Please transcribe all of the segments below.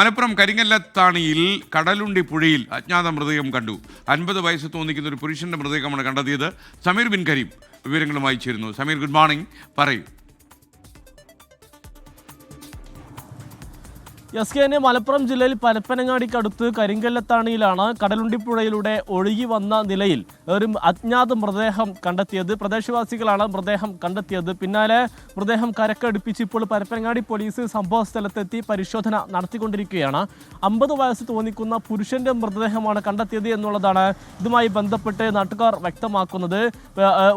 മലപ്പുറം കരിങ്ങല്ലത്താണിയിൽ കടലുണ്ടി പുഴയിൽ അജ്ഞാത മൃതദേഹം കണ്ടു. അൻപത് വയസ്സ് തോന്നിക്കുന്ന ഒരു പുരുഷന്റെ മൃതദേഹമാണ് കണ്ടെത്തിയത്. സമീർ ബിൻ കരീം വിവരങ്ങളുമായി ചേരുന്നു. സമീർ ഗുഡ് മോർണിംഗ് പറയൂ. എസ് കെ മലപ്പുറം ജില്ലയിൽ പരപ്പനങ്ങാടിക്കടുത്ത് കരിങ്കല്ലത്താണിയിലാണ് കടലുണ്ടിപ്പുഴയിലൂടെ ഒഴുകി വന്ന നിലയിൽ ഒരു അജ്ഞാത മൃതദേഹം കണ്ടെത്തിയത്. പ്രദേശവാസികളാണ് മൃതദേഹം കണ്ടെത്തിയത്. പിന്നാലെ മൃതദേഹം കരക്കടുപ്പിച്ച് ഇപ്പോൾ പരപ്പനങ്ങാടി പോലീസ് സംഭവ സ്ഥലത്തെത്തി പരിശോധന നടത്തിക്കൊണ്ടിരിക്കുകയാണ്. അമ്പത് വയസ്സ് തോന്നിക്കുന്ന പുരുഷന്റെ മൃതദേഹമാണ് കണ്ടെത്തിയത് എന്നുള്ളതാണ് ഇതുമായി ബന്ധപ്പെട്ട് നാട്ടുകാർ വ്യക്തമാക്കുന്നത്.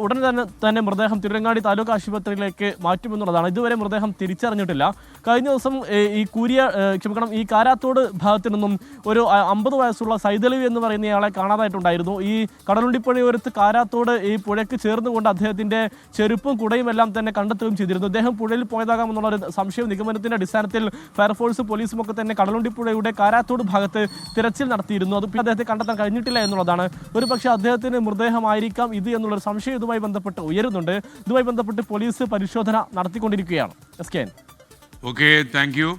ഉടൻ തന്നെ തന്നെ മൃതദേഹം തിരുവങ്ങാടി താലൂക്ക് ആശുപത്രിയിലേക്ക് മാറ്റുമെന്നുള്ളതാണ്. ഇതുവരെ മൃതദേഹം തിരിച്ചറിഞ്ഞിട്ടില്ല. കഴിഞ്ഞ ദിവസം ഈ കൂരിയ ക്ഷമിക്കണം ഈ കാരാത്തോട് ഭാഗത്തു നിന്നും ഒരു അമ്പത് വയസ്സുള്ള സൈതലവി എന്ന് പറയുന്ന പറയുന്നയാളെ കാണാതായിട്ടുണ്ടായിരുന്നു. ഈ കടലുണ്ടിപ്പുഴയോരത്ത് കാരാത്തോട് ഈ പുഴയ്ക്ക് ചേർന്നുകൊണ്ട് അദ്ദേഹത്തിന്റെ ചെരുപ്പും കുടയും എല്ലാം തന്നെ കണ്ടെത്തുകയും ചെയ്തിരുന്നു. അദ്ദേഹം പുഴയിൽ പോയതാകാമെന്നുള്ള ഒരു സംശയം നിഗമനത്തിന്റെ അടിസ്ഥാനത്തിൽ ഫയർഫോഴ്സ് പോലീസും ഒക്കെ തന്നെ കടലുണ്ടിപ്പുഴയുടെ കാരാത്തോട് ഭാഗത്ത് തിരച്ചിൽ നടത്തിയിരുന്നു. അത് അദ്ദേഹത്തെ കണ്ടെത്താൻ കഴിഞ്ഞിട്ടില്ല എന്നുള്ളതാണ്. ഒരു പക്ഷേ അദ്ദേഹത്തിന് മൃതദേഹമായിരിക്കാം ഇത് എന്നുള്ളൊരു സംശയം ഇതുമായി ബന്ധപ്പെട്ട് ഉയരുന്നുണ്ട്. ഇതുമായി ബന്ധപ്പെട്ട് പോലീസ് പരിശോധന നടത്തിക്കൊണ്ടിരിക്കുകയാണ്. S K okay thank you